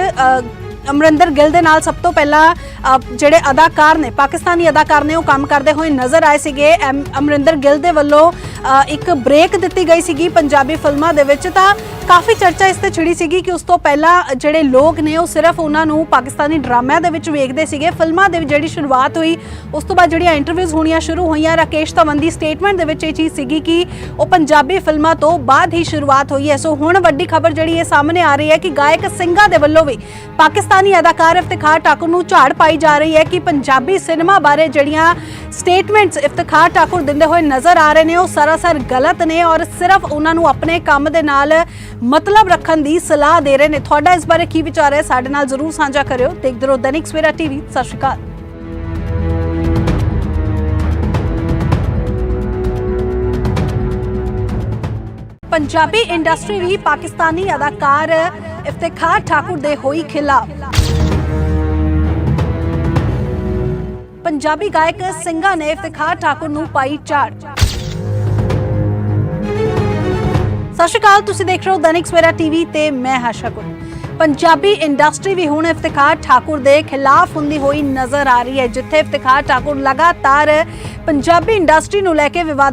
S1: ਅਮਰਿੰਦਰ ਗਿੱਲ ਦੇ ਨਾਲ ਸਭ ਤੋਂ ਪਹਿਲਾਂ ਜਿਹੜੇ ਅਦਾਕਾਰ ਨੇ, ਪਾਕਿਸਤਾਨੀ ਅਦਾਕਾਰ ਨੇ ਉਹ ਕੰਮ ਕਰਦੇ ਹੋਏ ਨਜ਼ਰ ਆਏ ਸੀਗੇ। ਐਮ- ਅਮਰਿੰਦਰ ਗਿੱਲ ਦੇ ਵੱਲੋਂ ਇੱਕ ਬ੍ਰੇਕ ਦਿੱਤੀ ਗਈ ਸੀਗੀ ਪੰਜਾਬੀ ਫਿਲਮਾਂ ਦੇ ਵਿੱਚ। ਤਾਂ ਕਾਫੀ ਚਰਚਾ ਇਸ ਤੇ ਛਿੜੀ ਸੀਗੀ ਕਿ ਉਸ ਤੋਂ ਪਹਿਲਾਂ ਜਿਹੜੇ ਲੋਕ ਨੇ, ਉਹ ਸਿਰਫ ਉਹਨਾਂ ਨੂੰ ਪਾਕਿਸਤਾਨੀ ਡਰਾਮਿਆਂ ਦੇ ਵਿੱਚ ਵੇਖਦੇ ਸੀਗੇ। ਫਿਲਮਾਂ ਦੇ ਜਿਹੜੀ ਸ਼ੁਰੂਆਤ ਹੋਈ, ਉਸ ਤੋਂ ਬਾਅਦ ਜਿਹੜੀਆਂ ਇੰਟਰਵਿਊਜ਼ ਹੋਣੀਆਂ ਸ਼ੁਰੂ ਹੋਈਆਂ, ਰਾਕੇਸ਼ ਧਵਨ ਦੀ ਸਟੇਟਮੈਂਟ ਦੇ ਵਿੱਚ ਇਹ ਚੀਜ਼ ਸੀਗੀ ਕਿ ਉਹ ਪੰਜਾਬੀ ਫਿਲਮਾਂ ਤੋਂ ਬਾਅਦ ਹੀ ਸ਼ੁਰੂਆਤ ਹੋਈ ਹੈ। ਸੋ ਹੁਣ ਵੱਡੀ ਖਬਰ ਜਿਹੜੀ ਇਹ ਸਾਹਮਣੇ ਆ ਰਹੀ ਹੈ ਕਿ ਗਾਇਕ ਸਿੰਘਾਂ ਦੇ ਵੱਲੋਂ ਵੀ ਪਾਕਿਸਤਾਨ ਅਦਾਕਾਰ ਇਫਤਖਾਰ ਠਾਕੁਰ ਨੂੰ ਝਾੜ ਪਾਈ ਜਾ ਰਹੀ ਹੈ ਕਿ ਪੰਜਾਬੀ ਸਿਨੇਮਾ ਬਾਰੇ ਜਿਹੜੀਆਂ ਸਟੇਟਮੈਂਟਸ ਇਫਤਖਾਰ ਠਾਕੁਰ ਦਿੰਦੇ ਹੋਏ ਨਜ਼ਰ ਆ ਰਹੇ ਨੇ, ਉਹ ਸਰਾਸਰ ਗਲਤ ਨੇ ਔਰ ਸਿਰਫ ਉਹਨਾਂ ਨੂੰ ਆਪਣੇ ਕੰਮ ਦੇ ਨਾਲ ਮਤਲਬ ਰੱਖਣ ਦੀ ਸਲਾਹ ਦੇ ਰਹੇ ਨੇ। ਤੁਹਾਡਾ ਇਸ ਬਾਰੇ ਕੀ ਵਿਚਾਰ ਹੈ? ਸਾਡੇ ਨਾਲ ਜ਼ਰੂਰ ਸਾਂਝਾ ਕਰਿਓ। ਦੇਖਦੇ ਰਹੋ ਦੈਨਿਕ ਸਵੇਰਾ ਟੀਵੀ। ਸਤਿ ਸ਼੍ਰੀ ਅਕਾਲ। ਪੰਜਾਬੀ ਇੰਡਸਟਰੀ ਵੀ ਪਾਕਿਸਤਾਨੀ ਅਦਾਕਾਰ ਇਫਤਖਾਰ ਠਾਕੁਰ ਦੇ ਹੋਈ ਖਿਲਾਫ। ਪੰਜਾਬੀ ਗਾਇਕ ਸਿੰਘਾਂ ਨੇ ਇਫਤਖਾਰ ਠਾਕੁਰ ਨੂੰ ਪਾਈ ਝਾੜ ਸਤਿ ਸ਼੍ਰੀ ਅਕਾਲ, ਤੁਸੀਂ ਦੇਖ ਰਹੇ ਹੋ ਦੈਨਿਕ ਸਵੇਰਾ ਟੀਵੀ ਤੇ ਮੈਂ ਹਾਸ਼ਾ ਗੁਲ ਪੰਜਾਬੀ ਇੰਡਸਟਰੀ ਵੀ ਹੁਣ ਇਫਤਖਾਰ ਠਾਕੁਰ ਦੇ ਖਿਲਾਫ ਹੁੰਦੀ ਹੋਈ ਨਜ਼ਰ ਆ ਰਹੀ ਹੈ, ਜਿੱਥੇ ਇਫਤਖਾਰ ਠਾਕੁਰ ਲਗਾਤਾਰ ਪੰਜਾਬੀ ਇੰਡਸਟਰੀ ਨੂੰ ਲੈ ਕੇ ਵਿਵਾਦ